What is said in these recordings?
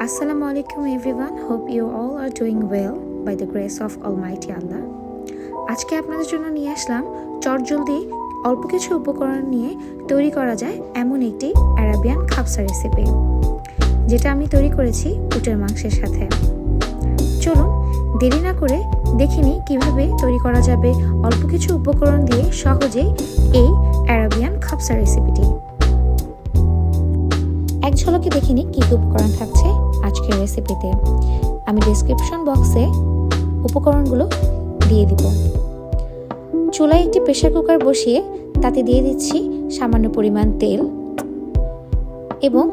Assalamu alaikum, everyone. Hope you all are doing well by the grace of Almighty Allah. আজকে আপনাদের জন্য নিয়ে আসলাম চটজলদি অল্প কিছু উপকরণ নিয়ে তৈরি করা যায় এমন একটি অ্যারাবিয়ান খাপসা রেসিপি যেটা আমি তৈরি করেছি উটের মাংসের সাথে চলুন দেরি না করে দেখিনি কীভাবে তৈরি করা যাবে অল্প কিছু উপকরণ দিয়ে সহজেই এই অ্যারাবিয়ান খাপসা রেসিপিটি এক ঝলকে দেখিনি কী কী উপকরণ থাকছে আজকের রেসিপিতে আমি ডিসক্রিপশন বক্সে উপকরণগুলো দিয়ে দিব। চুলায় একটি প্রেশার কুকার বসিয়ে তাতে দিয়ে দিচ্ছি সামান্য পরিমাণ তেল এবং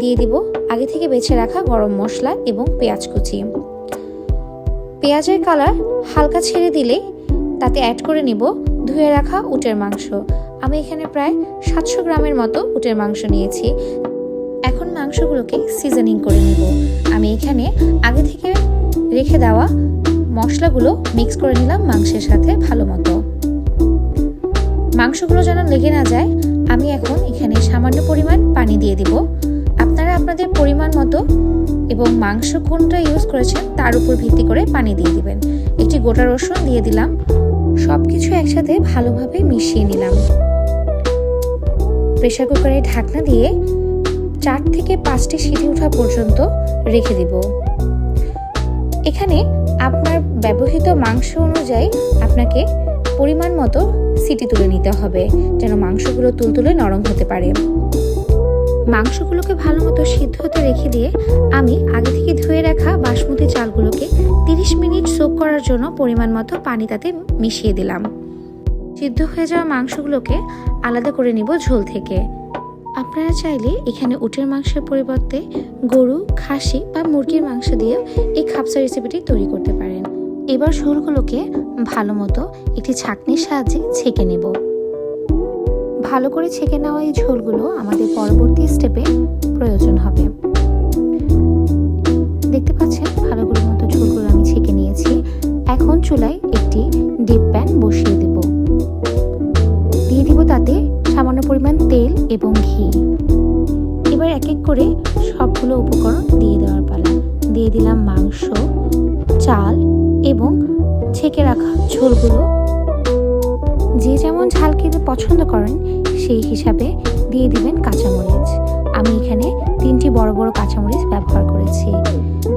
দিয়ে দিব আগে থেকে বেছে রাখা গরম মশলা এবং পেঁয়াজ কুচি। পেঁয়াজের কালার হালকা ছেড়ে দিলে তাতে অ্যাড করে নিব ধুয়ে রাখা উটের মাংস। আমি এখানে প্রায় সাতশো গ্রামের মতো উটের মাংস নিয়েছি। মাংসগুলোকে সিজনিং করে নেব। আমি এখানে আগে থেকে রেখে দেওয়া মশলাগুলো মিক্স করে নিলাম মাংসের সাথে ভালো মতো। মাংসগুলো যেন লেগে না যায়, আমি এখন এখানে সামান্য পরিমাণ পানি দিয়ে দিব। আপনারা আপনাদের পরিমাণ মতো এবং মাংস কোনটা ইউজ করেছেন তার উপর ভিত্তি করে পানি দিয়ে দিবেন। একটি গোটা রসুন দিয়ে দিলাম। সব কিছু একসাথে ভালোভাবে মিশিয়ে নিলাম। প্রেশার কুকারে ঢাকনা দিয়ে চার থেকে পাঁচটি সিটি ওঠা পর্যন্ত রেখে দিব। এখানে আপনার ব্যবহৃত মাংস অনুযায়ী আপনাকে পরিমাণ মতো সিটি তুলে নিতে হবে, যেন মাংসগুলো তুলতুলে নরম হতে পারে। মাংসগুলোকে ভালো মতো সিদ্ধ হতে রেখে দিয়ে আমি আগে থেকে ধুয়ে রাখা বাসমতি চালগুলোকে তিরিশ মিনিট সোক করার জন্য পরিমাণ মতো পানি তাতে মিশিয়ে দিলাম। সিদ্ধ হয়ে যাওয়া মাংসগুলোকে আলাদা করে নিব ঝোল থেকে। আপনারা চাইলে এখানে উটের মাংসের পরিবর্তে গরু, খাসি বা মুরগির মাংস দিয়ে এই খাপসা রেসিপিটি তৈরি করতে পারেন। এবার ঝোলগুলোকে ভালো মতো একটি ছাঁকনির সাহায্যে ছেঁকে নেব। ভালো করে ছেঁকে নেওয়া এই ঝোলগুলো আমাদের পরবর্তী স্টেপে প্রয়োজন হবে। দেখতে পাচ্ছেন, ভালো করে মতো ঝোলগুলো আমি ছেঁকে নিয়েছি। এখন চুলায় একটি ডিপ প্যান বসিয়ে দেব। এবং ঘি। এবার এক এক করে সবগুলো উপকরণ দিয়ে দেওয়ার পালা। দিয়ে দিলাম মাংস, চাল এবং ছেঁকে রাখা ঝোলগুলো। যে যেমন ঝাল খেতে পছন্দ করেন, সেই হিসাবে দিয়ে দিবেন কাঁচামরিচ। আমি এখানে তিনটি বড় বড় কাঁচামরিচ ব্যবহার করেছি।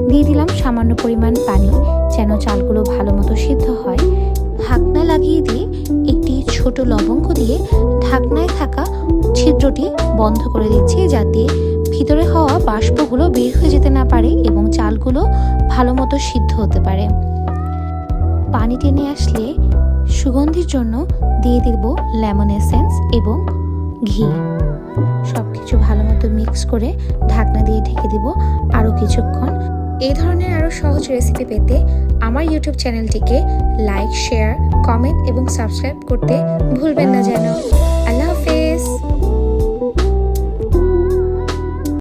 দিয়ে দিলাম সামান্য পরিমাণ পানি, যেন চালগুলো ভালো মতো সিদ্ধ হয়। লাগিয়ে দিয়ে একটি ছোট লবঙ্গ দিয়ে ঢাকনায় থাকা ছিদ্রটি বন্ধ করে দিচ্ছি যাতে ভিতরে হওয়া বাষ্পগুলো বের হয়ে যেতে না পারে এবং চালগুলো ভালো মতো সিদ্ধ হতে পারে। পানি টেনে আসলে সুগন্ধির জন্য দিয়ে দিব লেমন এসেন্স এবং ঘি। সব কিছু ভালো মতো মিক্স করে ঢাকনা দিয়ে ঢেকে দিব আরও কিছুক্ষণ। এই ধরনের আরও সহজ রেসিপি পেতে আমার ইউটিউব চ্যানেলটিকে লাইক শেয়ার কমেন্ট এবং সাবস্ক্রাইব করতে ভুলবেন না যেন।